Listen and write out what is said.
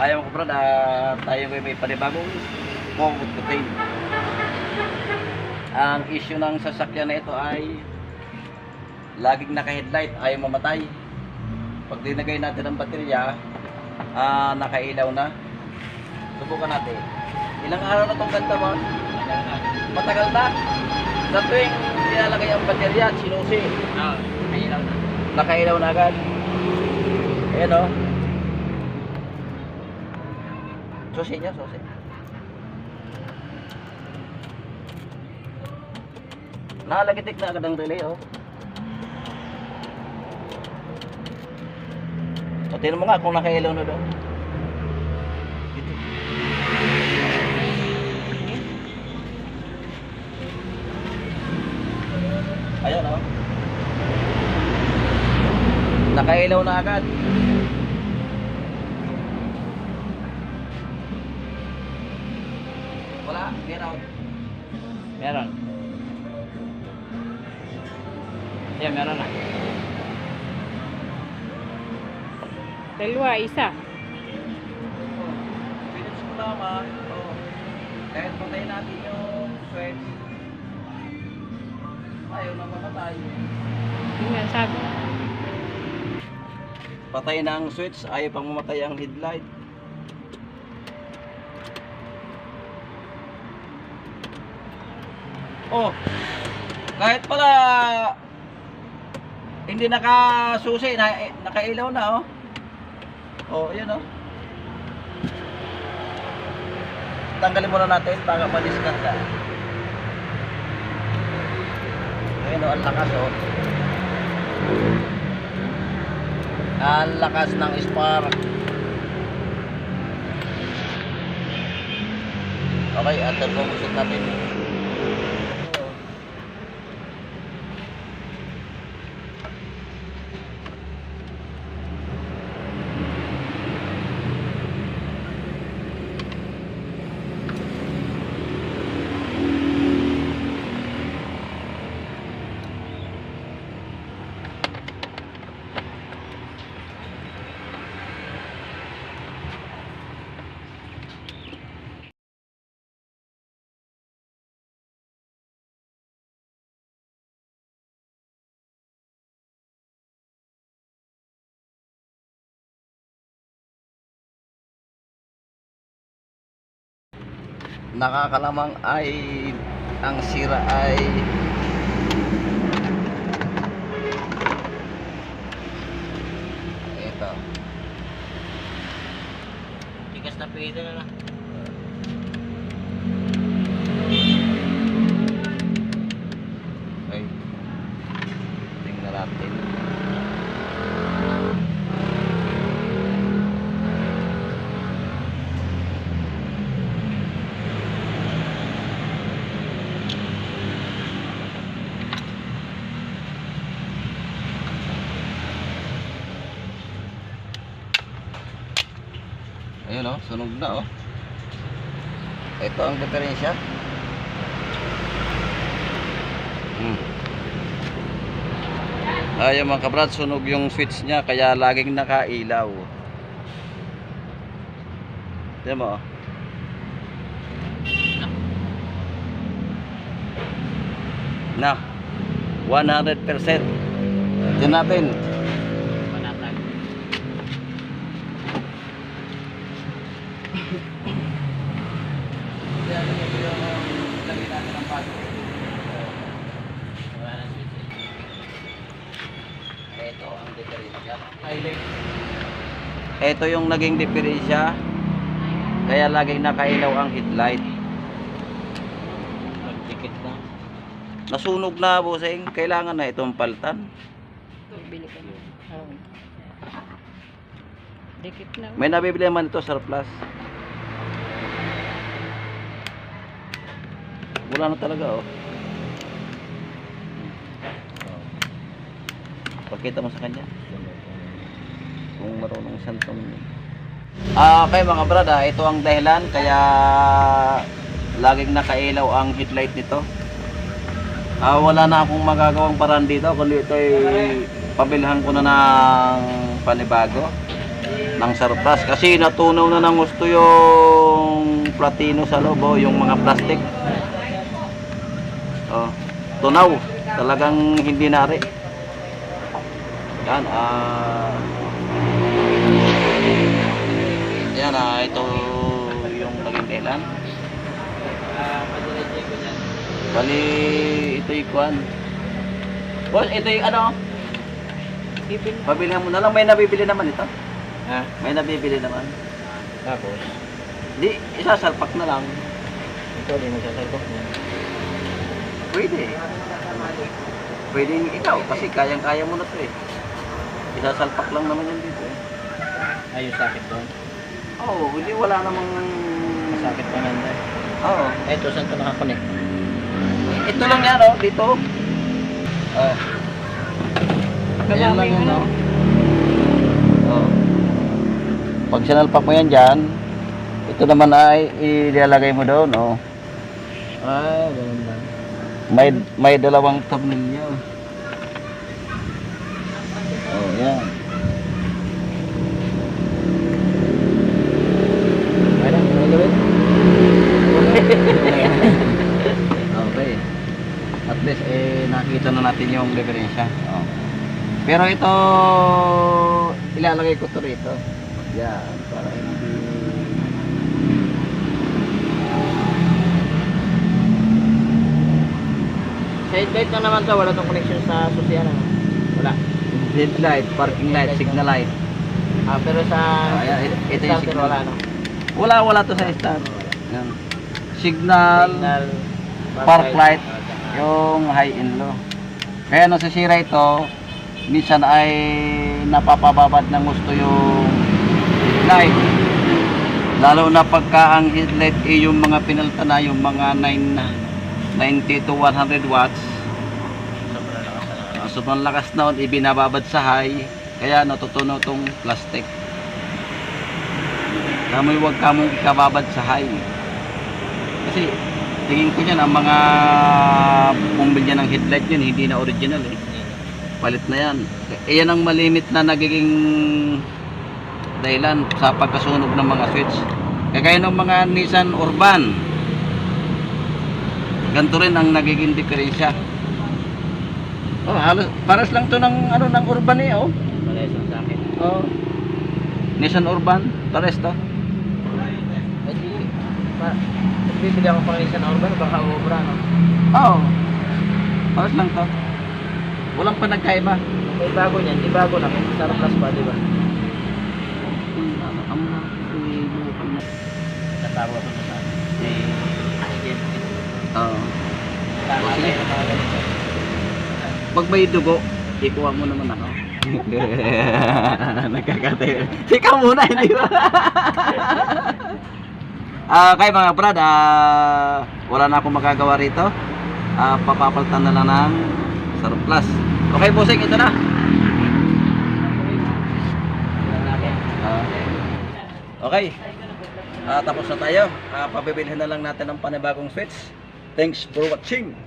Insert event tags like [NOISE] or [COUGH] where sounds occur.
Ayaw ko brad, ah, tayo may may panibagong common contain. Ang issue ng sasakyan na ito ay laging naka-headlight, ayaw mamatay. Pag dinagay natin ang baterya, ah, nakailaw na. Subukan natin. Ilang araw na itong ganda mo? Matagal na. Sa tuwing nilalagay ang baterya at sinusi, Oo, may ilaw na. nakailaw na agad. Ayan o. Susi niya, susi. Nakalagitik na agad ang relay oh. O, tingnan mo nga kung nakailaw na doon. Dito. Ayan oh. Nakailaw na agad. Wala, meron. Meron. Yan, meron na. Dalawa, isa. Pinits ko naman. Oh. Kahit patayin natin yung switch. Ayaw na mamatay. Yun nga sabi. Patay na ang switch, ayaw pang mamatay ang headlight. Oh, kahit pala hindi nakasusi, na, nakailaw na oh. Oh, yan oh. Tanggalin muna natin para ma-discard na. Ayun oh, ang lakas oh. Ang lakas ng spark. Okay, at turbo natin. Nakakalamang ay ang sira ay ito. Tigas na pwede na na. Okay. Tingnan natin. Ayun oh, sunog na oh. Ito ang diferensya. Hmm. Ayaw mga kabrad, sunog yung switch niya kaya laging nakailaw. Tignan mo. oh. Na. 100%. Tignan natin. Panatag. Lagyan natin ang battery. Wala na switch. Ito ang diferensya. Ito yung naging diferensya. Kaya laging nakailaw ang headlight. Magdikit na. Nasunog na busing. Kailangan na itong paltan. Dikit na. May nabibili naman ito surplus. Wala na talaga oh. Pakita mo sa kanya. Kung marunong siyang Ah, okay mga brada, ito ang dahilan kaya laging nakailaw ang headlight nito. Ah, wala na akong magagawang paraan dito kundi ito ay pabilhan ko na ng panibago. ng surplus kasi natunaw na ng gusto yung platino sa loob oh, yung mga plastic oh, tunaw talagang hindi nari yan ah yan ah ito yung naging dahilan Ah, bali ito yung kwan boss ito yung ano Bibili. Pabilihan mo na lang, may nabibili naman ito. Ha? May nabibili naman. Tapos, Di, isasalpak na lang. ito din magsasalpok niya. Pwede. Pwede ikaw, kasi kayang-kaya mo na ito eh. Isasalpak lang naman yan dito eh. Ayos sakit doon. Oo, oh, hindi wala namang... Sakit pa nga. Oo. Ito, saan ito nakakonect? Ito lang yan oh, dito. Oh. Ayan lang yan oh. Oh. Pag sinalpak mo yan dyan, ito naman ay ilalagay mo doon oh. Ah, ganun lang. May may dalawang tornilyo. Oh, yan. Ano? Ano gawin? Okay. At least eh nakita na natin yung diferensya. Oh. Pero ito ilalagay ko to rito. Yan, para hindi Side light lang naman to, wala tong connection sa susiyan ano? Wala. headlight, parking light, signal light. Ah, pero sa Ah, ito yung signal. wala no. Wala wala to sa start. Yan. Signal, Signal, park light, yung high and low. Kaya nasisira ito, minsan ay napapababad ng gusto yung light. Lalo na pagka ang headlight ay yung mga pinalta na yung mga 9 na 90 to 100 watts. sobrang lakas na. Na ibinababad sa high. Kaya natutuno tong plastic. Kamoy wag ka mong ikababad sa high. Kasi tingin ko yan ang mga bumbilya ng headlight yun hindi na original eh. Palit na yan. Iyan ang malimit na nagiging dahilan sa pagkasunog ng mga switch. Kagaya ng mga Nissan Urban. Ganito rin ang nagiging diferensya. Oh, halos paras lang to ng ano ng Urban eh, oh. Wala isang sa akin. Oh. Nissan Urban, pares to. Eh di, pa, nagbibili ako pang isa na urban, baka ubra no. Oo. Oh. Pares lang to. Walang pa nagkaiba. May bago niyan, di bago na, may Star Plus pa, di ba? Ang mga ilukan na. Natawa ko sa akin. Eh, again, Oo. tama mga ganito. Pag may dugo, ikuha mo naman ako. [LAUGHS] Nagkakatayo. Sika muna, hindi ba? [LAUGHS] Ah, kay mga brad, ah, wala na akong magagawa rito. Ah, papapalitan na lang ng surplus. Okay, bossing, ito na. Ah, okay. Ah, tapos na tayo. Ah, pabibilhin na lang natin ng panibagong switch. Thanks for watching.